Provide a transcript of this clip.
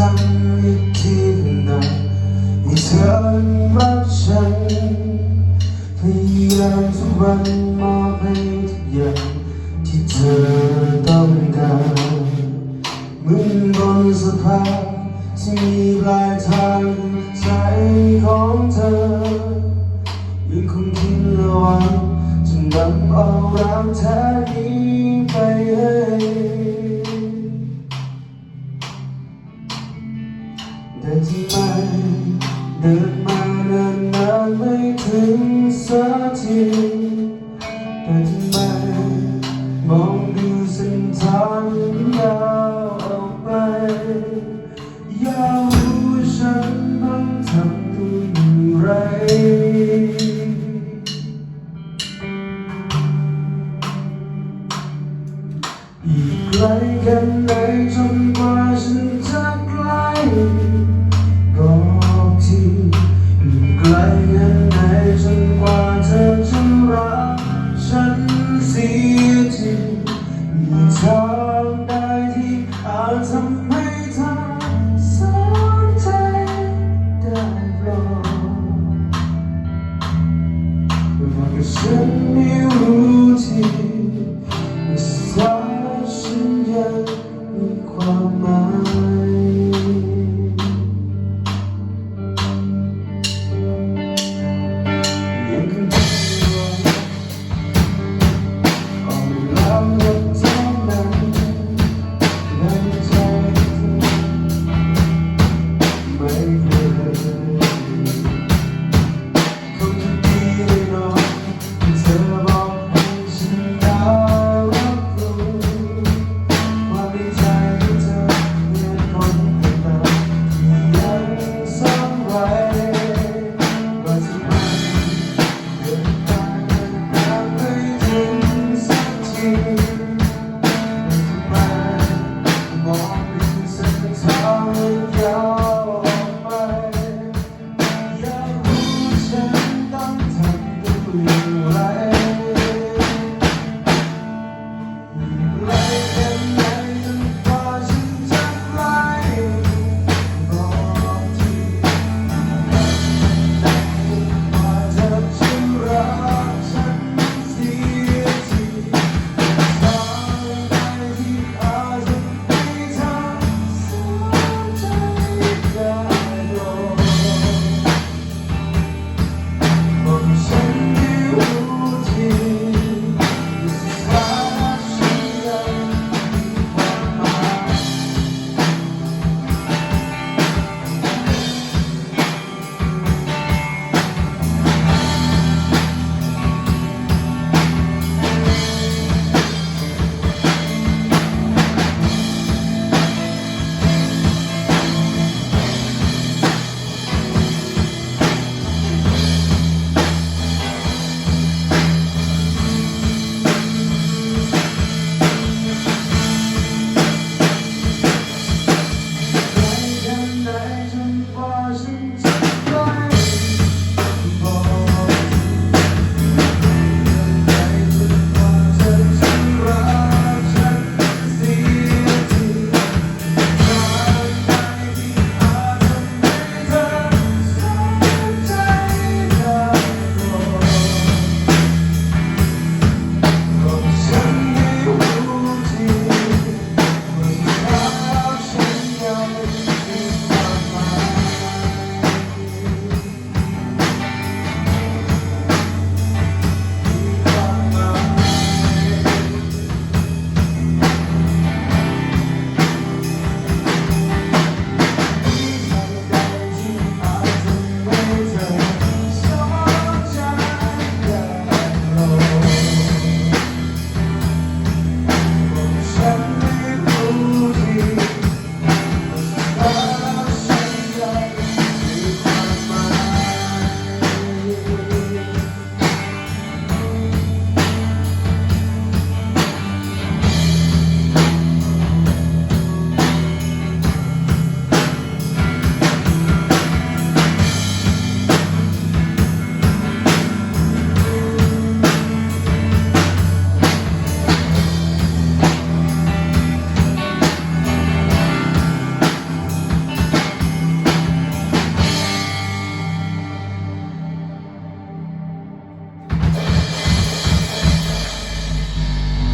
ทำอีกทีหน่อยให้เธอรักฉันพยายามทุกวันมอบให้ทุกอย่างที่เธอต้องการเหมือนบนสะพานที่มีปลายทางใจของเธอยังคงคิดระวังจะนำเอารักแท้นี้ไปให้ึงสักทีแต่ทำไมมองดูส้นทางยาวออกไป ยาวรู้ฉันต้องทำตัวอย่างไรอีกไกลกันไหนจนกว่าฉันจะใกล้บอกทีอีกไกลกันไหน 黑针挂着。